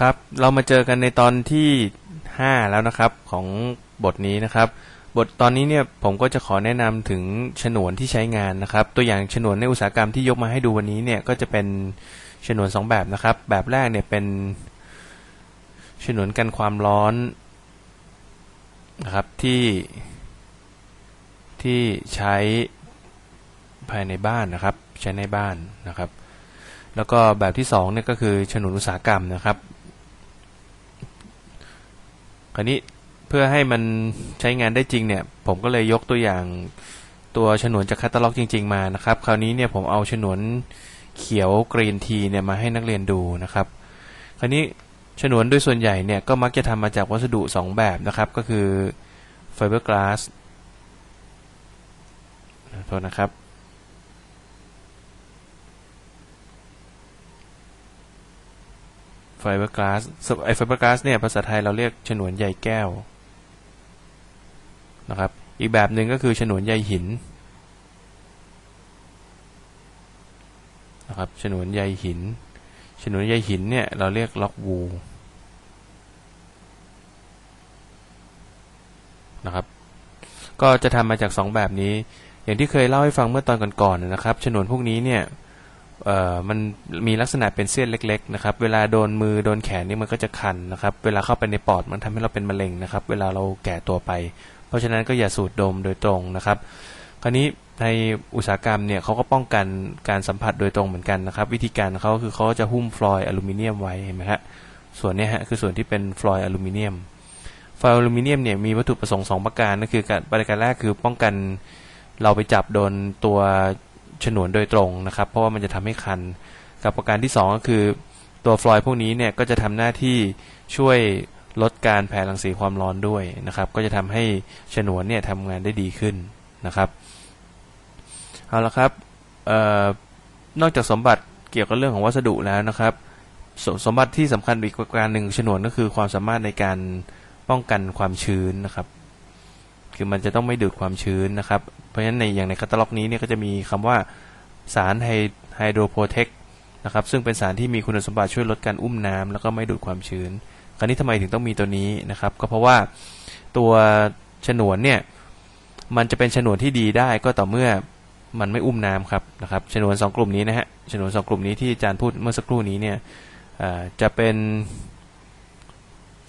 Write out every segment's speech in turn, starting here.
ครับ เรามาเจอกันในตอนที่ 5 แล้วนะครับของบทนี้นะครับ บทตอนนี้เนี่ยผมก็จะขอแนะนำถึงฉนวนที่ใช้งานนะครับ ตัวอย่างฉนวนในอุตสาหกรรมที่ยกมาให้ดูวันนี้เนี่ยก็จะเป็นฉนวนสองแบบนะครับ แบบแรกเนี่ยเป็นฉนวนกันความร้อนนะครับที่ที่ใช้ภายในบ้านนะครับ ใช้ในบ้านนะครับ แล้วก็แบบที่สองเนี่ยก็คือฉนวนอุตสาหกรรมนะครับ ราวนี้เพื่อให้มันใช้งานได้จริงเนี่ย ผมก็เลยยกตัวอย่างตัวฉนวนจากคัตตาล็อกจริง ๆมานะครับ คราวนี้เนี่ยผมเอาฉนวนเขียวกรีนทีเนี่ยมาให้นักเรียนดูนะครับ คราวนี้ฉนวนโดยส่วนใหญ่เนี่ยก็มักจะทำมาจากวัสดุ 2 แบบนะครับ ก็คือไฟเบอร์กลาสโทษนะครับ ไฟเบอร์กลาสไอไฟเบอร์กลาสเนี่ยภาษาไทยเราเรียกฉนวนใยแก้วนะครับ อีกแบบหนึ่งก็คือฉนวนใยหินนะครับฉนวนใยหินฉนวนใยหินเนี่ยเราเรียกล็อกวูนะครับ ก็จะทำมาจาก 2 แบบนี้ อย่างที่เคยเล่าให้ฟังเมื่อตอนก่อนๆนะครับฉนวนพวกนี้เนี่ย มันมีลักษณะเป็นเส้นเล็ก ๆ นะครับ เวลาโดนมือโดนแขนนี่มันก็จะคันนะครับ เวลาเข้าไปในปอดมันทำให้เราเป็นมะเร็งนะครับ เวลาเราแก่ตัวไป เพราะฉะนั้นก็อย่าสูดดมโดยตรงนะครับ คราวนี้ในอุตสาหกรรมเนี่ยเขาก็ป้องกันการสัมผัสโดยตรงเหมือนกันนะครับ วิธีการเขาคือเขาจะหุ้มฟลอยด์อลูมิเนียมไว้เห็นไหมฮะส่วนนี้ฮะคือส่วนที่เป็นฟลอยด์อลูมิเนียมฟลอยด์อลูมิเนียมเนี่ยมีวัตถุประสงค์สองประการก็คือการประการแรกคือป้องกันเราไปจับโดนตัว ฉนวนโดยตรงนะครับ เพราะว่ามันจะทำให้คัน กับประการที่ 2 ก็คือตัวฟลอยด์พวกนี้เนี่ยก็จะทำหน้าที่ช่วยลดการแผ่รังสีความร้อนด้วยนะครับ ก็จะทำให้ฉนวนเนี่ยทำงานได้ดีขึ้นนะครับเอาละครับออนอกจากสมบัติเกี่ยวกับเรื่องของวัสดุแล้วนะครับสสมบัติที่สำคัญอีกประการหนึ่งฉนวนก็คือความสามารถในการป้องกันความชื้นนะครับ คือมันจะต้องไม่ดูดความชื้นนะครับ เพราะฉะนั้นในอย่างในคัตตาล็อกนี้เนี่ยก็จะมีคำว่าสารไฮไฮโดรโปรเทคนะครับซึ่งเป็นสารที่มีคุณสมบัติช่วยลดการอุ้มน้ำแล้วก็ไม่ดูดความชื้น คราวนี้ทำไมถึงต้องมีตัวนี้นะครับ ก็เพราะว่าตัวฉนวนเนี่ยมันจะเป็นฉนวนที่ดีได้ก็ต่อเมื่อมันไม่อุ้มน้ำครับนะครับฉนวนสองกลุ่มนี้นะฮะฉนวนสองกลุ่มนี้ที่อาจารย์พูดเมื่อสักครู่นี้เนี่ยจะเป็น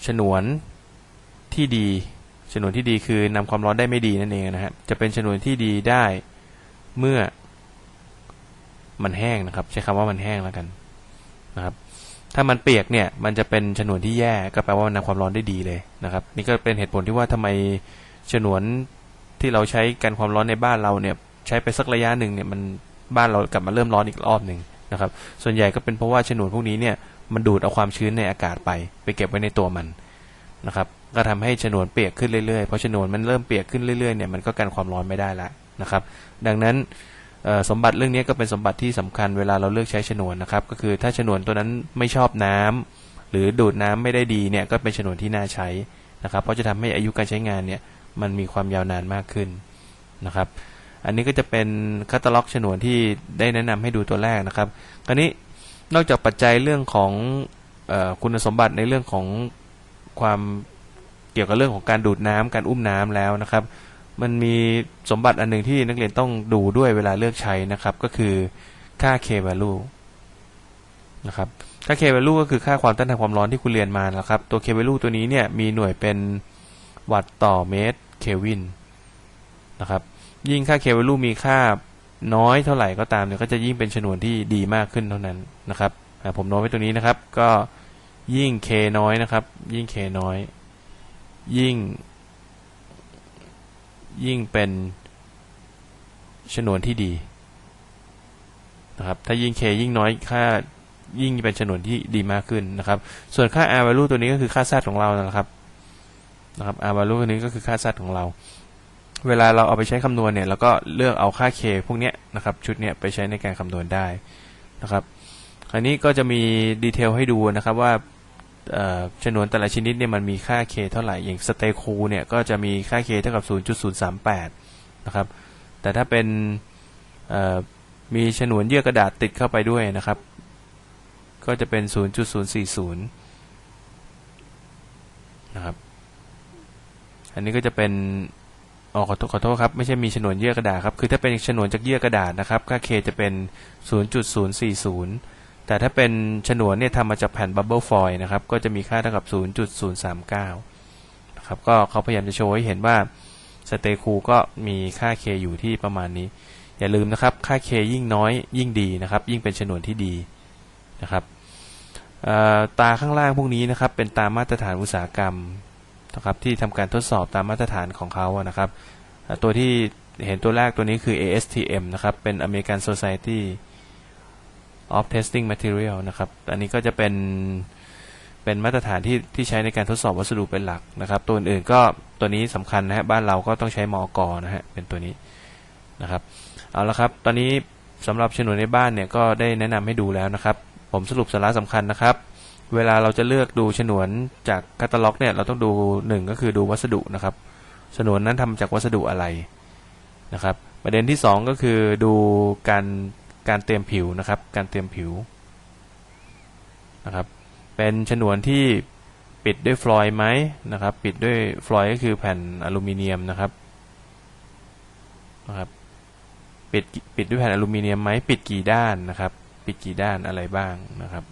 ฉนวนที่ดี ฉนวนที่ดีคือนำความร้อนได้ไม่ดีนั่นเองนะฮะจะเป็นฉนวนที่ดีได้เมื่อมันแห้งนะครับ ใช้คำว่ามันแห้งแล้วกันนะครับ ถ้ามันเปียกเนี่ย มันจะเป็นฉนวนที่แย่ก็แปลว่ามันนำความร้อนได้ดีเลยนะครับ นี่ก็เป็นเหตุผลที่ว่าทำไมฉนวนที่เราใช้กันความร้อนในบ้านเราเนี่ย ใช้ไปสักระยะหนึ่งเนี่ยมันบ้านเรากลับมาเริ่มร้อนอีกรอบหนึ่งนะครับ ส่วนใหญ่ก็เป็นเพราะว่าฉนวนพวกนี้เนี่ยมันดูดเอาความชื้นในอากาศไป ไปเก็บไว้ในตัวมัน นะครับ ก็ทำให้ฉนวนเปียกขึ้นเรื่อยๆเพราะฉนวนมันเริ่มเปียกขึ้นเรื่อยๆเนี่ยมันก็กันความร้อนไม่ได้ละนะครับ ดังนั้นสมบัติเรื่องนี้ก็เป็นสมบัติที่สำคัญเวลาเราเลือกใช้ฉนวนนะครับ ก็คือถ้าฉนวนตัวนั้นไม่ชอบน้ำหรือดูดน้ำไม่ได้ดีเนี่ยก็เป็นฉนวนที่น่าใช้นะครับ เพราะจะทำให้อายุการใช้งานเนี่ยมันมีความยาวนานมากขึ้นนะครับ อันนี้ก็จะเป็นคัตตาล็อกฉนวนที่ได้แนะนำให้ดูตัวแรกนะครับคราวนี้นอกจากปัจจัยเรื่องของอคุณสมบัติในเรื่องของ ความเกี่ยวกับเรื่องของการดูดน้ำการอุ้มน้ำแล้วนะครับ มันมีสมบัติอันหนึ่งที่นักเรียนต้องดูด้วยเวลาเลือกใช้นะครับ ก็คือค่า k value นะครับค่า k value ก็คือค่าความต้านทานความร้อนที่คุณเรียนมานะครับ ตัว k value ตัวนี้เนี่ยมีหน่วยเป็นวัตต์ต่อเมตรเควินนะครับยิ่งค่า k value มีค่าน้อยเท่าไหร่ก็ตามเนี่ยก็จะยิ่งเป็นฉนวนที่ดีมากขึ้นเท่านั้นนะครับผมโน้ตไว้ตรงนี้นะครับก็ ยิ่ง k น้อยนะครับ ยิ่ง k น้อย ยิ่ง ยิ่งเป็นฉนวนที่ดีนะครับ ถ้ายิ่ง k ยิ่งน้อยค่ายิ่งเป็นฉนวนที่ดีมากขึ้นนะครับ ส่วนค่า r value ตัวนี้ก็คือค่า z ของเรานะครับนะครับ r value ตัวนี้ก็คือค่า z ของเรา เวลาเราเอาไปใช้คำนวณเนี่ยเราก็เลือกเอาค่า k พวกเนี้ยนะครับ ชุดเนี้ยไปใช้ในการคำนวณได้นะครับ อันนี้ก็จะมีดีเทลให้ดูนะครับว่า ฉนวนแต่ละชนิดเนี่ยมันมีค่า k เท่าไหร่ อย่างสเตคูเนี่ยก็จะมีค่า k เท่ากับ 0.038 นะครับ แต่ถ้าเป็นมีฉนวนเยื่อกระดาษติดเข้าไปด้วยนะครับ ก็จะเป็น 0.040 นะครับ อันนี้ก็จะเป็นอ๋อขอโทษขอโทษครับ ไม่ใช่มีฉนวนเยื่อกระดาษครับ คือถ้าเป็นฉนวนจากเยื่อกระดาษนะครับ ค่า K จะเป็น 0.040 แต่ถ้าเป็นฉนวนเนี่ยทำมาจากแผ่นบับเบิลฟอยล์นะครับ ก็จะมีค่าเท่ากับ 0.039 นะครับ ก็เขาพยายามจะโชว์ให้เห็นว่าสเตคูก็มีค่า K อยู่ที่ประมาณนี้ อย่าลืมนะครับ ค่า K ยิ่งน้อยยิ่งดีนะครับ ยิ่งเป็นฉนวนที่ดีนะครับตาข้างล่างพวกนี้นะครับ เป็นตามมาตรฐานอุตสาหกรรมนะครับที่ทำการทดสอบตามมาตรฐานของเขาอะนะครับ ตัวที่เห็นตัวแรกตัวนี้คือ ASTM นะครับ เป็น American Society of Testing Material นะครับ อันนี้ก็จะเป็นเป็นมาตรฐานที่ที่ใช้ในการทดสอบวัสดุเป็นหลักนะครับ ตัวอื่นๆก็ตัวนี้สำคัญนะฮะบ้านเราก็ต้องใช้มอกนะฮะเป็นตัวนี้นะครับเอาละครับ ตอนนี้สำหรับฉนวนในบ้านเนี่ยก็ได้แนะนำให้ดูแล้วนะครับ ผมสรุปสาระสำคัญนะครับ เวลาเราจะเลือกดูฉนวนจากคัตตาล็อกเนี่ยเราต้องดูหนึ่งก็คือดูวัสดุนะครับฉนวนนั้นทำจากวัสดุอะไรนะครับ ประเด็นที่สองก็คือดูการ การเตรียมผิวนะครับ การเตรียมผิวนะครับ เป็นฉนวนที่ปิดด้วยฟลอยด์ไหมนะครับ ปิดด้วยฟลอยด์ก็คือแผ่นอลูมิเนียมนะครับนะครับ ปิดปิดด้วยแผ่นอลูมิเนียมไหมปิดกี่ด้านนะครับ ปิดกี่ด้านอะไรบ้างนะครับ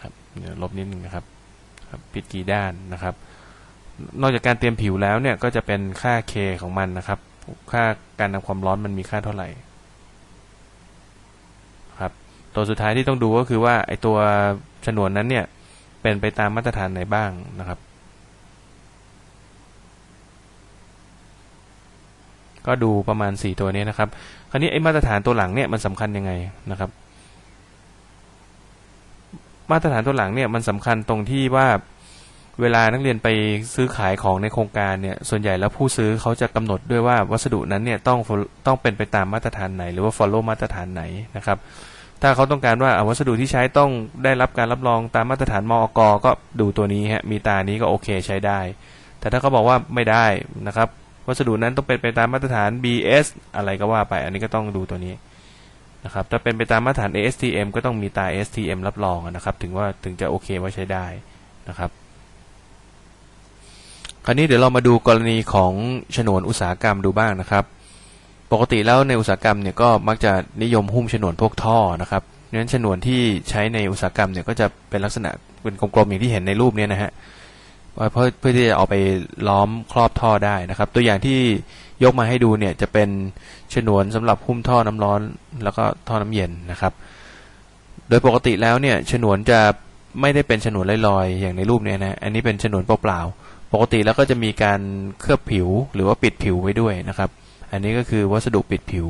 ครับเดี๋ยวลบนิดนึงนะครับครับ ปิดกี่ด้านนะครับ นอกจากการเตรียมผิวแล้วเนี่ยก็จะเป็นค่า K ของมันนะครับ ค่าการนำความร้อนมันมีค่าเท่าไหร่ครับตัวสุดท้ายที่ต้องดูก็คือว่าไอตัวฉนวนนั้นเนี่ยเป็นไปตามมาตรฐานไหนบ้างนะครับ ก็ดูประมาณ 4 ตัวนี้นะครับ คราวนี้ไอมาตรฐานตัวหลังเนี่ยมันสำคัญยังไงนะครับ มาตรฐานตัวหลังเนี่ยมันสำคัญตรงที่ว่า เวลานักเรียนไปซื้อขายของในโครงการเนี่ย ส่วนใหญ่แล้วผู้ซื้อเขาจะกำหนดด้วยว่าวัสดุนั้นเนี่ยต้องต้องเป็นไปตามมาตรฐานไหน หรือว่า follow มาตรฐานไหนนะครับ ถ้าเขาต้องการว่าวัสดุที่ใช้ต้องได้รับการรับรองตามมาตรฐานมอกก็ดูตัวนี้ฮะมีตานี้ก็โอเคใช้ได้ แต่ถ้าเขาบอกว่าไม่ได้นะครับ วัสดุนั้นต้องเป็นไปตามมาตรฐาน BS อะไรก็ว่าไป อันนี้ก็ต้องดูตัวนี้นะครับถ้าเป็นไปตามมาตรฐาน ASTM ก็ต้องมีตา ASTM รับรองนะครับ ถึงว่าถึงจะโอเคว่าใช้ได้นะครับ คราวนี้เดี๋ยวเรามาดูกรณีของฉนวนอุตสาหกรรมดูบ้างนะครับ ปกติแล้วในอุตสาหกรรมเนี่ยก็มักจะนิยมหุ้มฉนวนพวกท่อนะครับเพราะฉะนั้นฉนวนที่ใช้ในอุตสาหกรรมเนี่ยก็จะเป็นลักษณะเป็นกลมๆอย่างที่เห็นในรูปเนี้นะฮะเพื่อเพื่อที่จะเอาไปล้อมครอบท่อได้นะครับ ตัวอย่างที่ยกมาให้ดูเนี่ยจะเป็นฉนวนสำหรับหุ้มท่อน้ำร้อน แล้วก็ท่อน้ำเย็นนะครับ โดยปกติแล้วเนี่ยฉนวนจะไม่ได้เป็นฉนวนลอยๆ อย่างในรูปเนี้นะอันนี้เป็นฉนวนเปล่าๆ ปกติแล้วก็จะมีการเคลือบผิวหรือว่าปิดผิวไว้ด้วยนะครับ อันนี้ก็คือวัสดุปิดผิว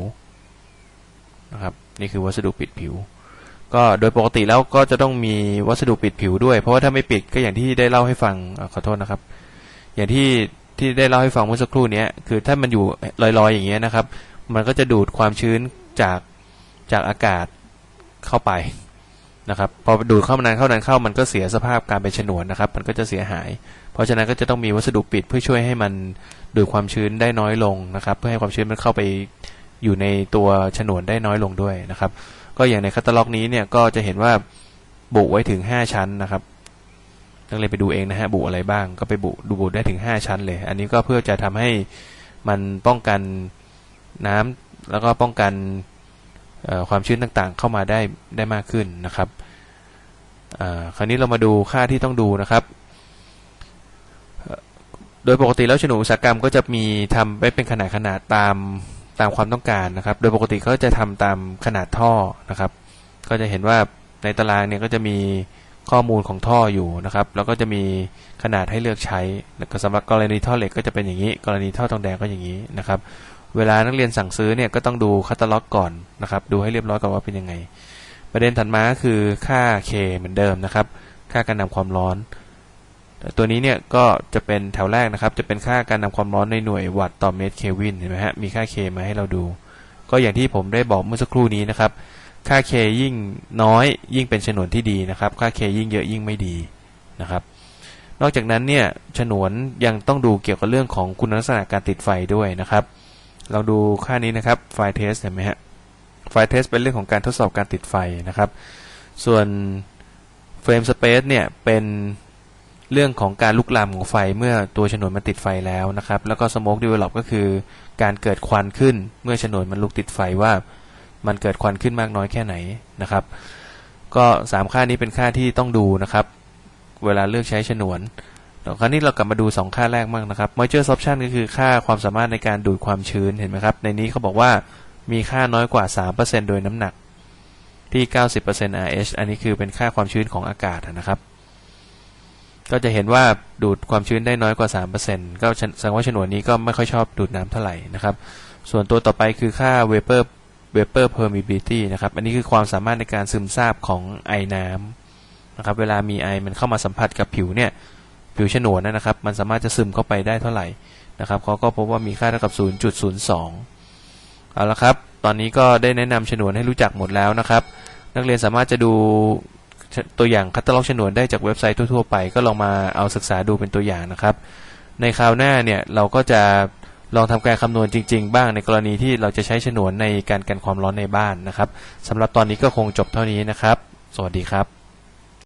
นะครับนี่คือวัสดุปิดผิว ก็โดยปกติแล้วก็จะต้องมีวัสดุปิดผิวด้วย เพราะว่าถ้าไม่ปิดก็อย่างที่ได้เล่าให้ฟังอขอโทษนะครับ อย่างที่ที่ได้เล่าให้ฟังเมื่อสักครู่นี้คือถ้ามันอยู่ลอยๆอย่างเงี้ยนะครับ มันก็จะดูดความชื้นจากจากอากาศเข้าไป นะครับพอดูดเข้ามานานเข้านานเข้ามันก็เสียสภาพการเป็นฉนวนนะครับ มันก็จะเสียหาย เพราะฉะนั้นก็จะต้องมีวัสดุปิดเพื่อช่วยให้มันดูดความชื้นได้น้อยลงนะครับ เพื่อให้ความชื้นมันเข้าไปอยู่ในตัวฉนวนได้น้อยลงด้วยนะครับ ก็อย่างในคัตตาล็อกนี้เนี่ยก็จะเห็นว่าบุไว้ถึงห้าชั้นนะครับนักเรียนไปดูเองนะฮะบุอะไรบ้าง ก็ไปบุดูบุได้ถึงห้าชั้นเลย อันนี้ก็เพื่อจะทำให้มันป้องกันน้ำแล้วก็ป้องกัน ความชื้นต่างๆ เข้ามาได้ได้มากขึ้นนะครับคราวนี้เรามาดูค่าที่ต้องดูนะครับ โดยปกติแล้วฉนวนอุตสาหกรรมก็จะมีทำไว้เป็นขนาดขนาดตามตามความต้องการนะครับ โดยปกติเขาจะทำตามขนาดท่อนะครับ ก็จะเห็นว่าในตารางเนี่ยก็จะมีข้อมูลของท่ออยู่นะครับ แล้วก็จะมีขนาดให้เลือกใช้แล้วก็สำหรับกรณีท่อเหล็กก็จะเป็นอย่างนี้ กรณีท่อทองแดงก็อย่างนี้นะครับ เวลานักเรียนสั่งซื้อเนี่ยก็ต้องดูคัตตาล็อกก่อนนะครับดูให้เรียบร้อยก่อนว่าเป็นยังไง ประเด็นถัดมาก็คือค่า K เหมือนเดิมนะครับ ค่าการนำความร้อน ตัวนี้เนี่ยก็จะเป็นแถวแรกนะครับ จะเป็นค่าการนำความร้อนในหน่วยวัตต์ต่อเมตรเควินเห็นไหมฮะมีค่า K มาให้เราดู ก็อย่างที่ผมได้บอกเมื่อสักครู่นี้นะครับ ค่า K ยิ่งน้อยยิ่งเป็นฉนวนที่ดีนะครับ ค่า K ยิ่งเยอะยิ่งไม่ดีนะครับนอกจากนั้นเนี่ยฉนวนยังต้องดูเกี่ยวกับเรื่องของคุณลักษณะการติดไฟด้วยนะครับ เราดูค่านี้นะครับไฟเทสเห็นไหมฮะไฟเทสเป็นเรื่องของการทดสอบการติดไฟนะครับ ส่วนเฟรมสเปซเนี่ยเป็นเรื่องของการลุกลามของไฟเมื่อตัวฉนวนมันติดไฟแล้วนะครับ แล้วก็ smoke develop ก็คือการเกิดควันขึ้นเมื่อฉนวนมันลุกติดไฟว่ามันเกิดควันขึ้นมากน้อยแค่ไหนนะครับ ก็สามค่านี้เป็นค่าที่ต้องดูนะครับ เวลาเลือกใช้ฉนวน คราวนี้เรากลับมาดู 2 ค่าแรกมั่งนะครับ moisture absorption ก็คือค่าความสามารถในการดูดความชื้นเห็นไหมครับ ในนี้เขาบอกว่ามีค่าน้อยกว่า 3%โดยน้ำหนักที่ 90% RH อันนี้คือเป็นค่าความชื้นของอากาศนะครับ ก็จะเห็นว่าดูดความชื้นได้น้อยกว่า 3%ก็แสดงว่าฉนวนนี้ก็ไม่ค่อยชอบดูดน้ำเท่าไหร่นะครับ ส่วนตัวต่อไปคือค่า vapor vapor permeability นะครับ อันนี้คือความสามารถในการซึมซาบของไอน้ำนะครับ เวลามีไอมันเข้ามาสัมผัสกับผิวเนี่ย ผิวฉนวนนะครับ มันสามารถจะซึมเข้าไปได้เท่าไหร่นะครับเขาก็พบว่ามีค่าเท่ากับ 0.02 เอาละครับ ตอนนี้ก็ได้แนะนำฉนวนให้รู้จักหมดแล้วนะครับ นักเรียนสามารถจะดูตัวอย่างคัตตาล็อกฉนวนได้จากเว็บไซต์ทั่ว ๆ ไป ก็ลองมาเอาศึกษาดูเป็นตัวอย่างนะครับ ในคราวหน้าเนี่ยเราก็จะลองทำการคำนวณจริง ๆ บ้างในกรณีที่เราจะใช้ฉนวนในการกันความร้อนในบ้านนะครับสำหรับตอนนี้ก็คงจบเท่านี้นะครับ สวัสดีครับ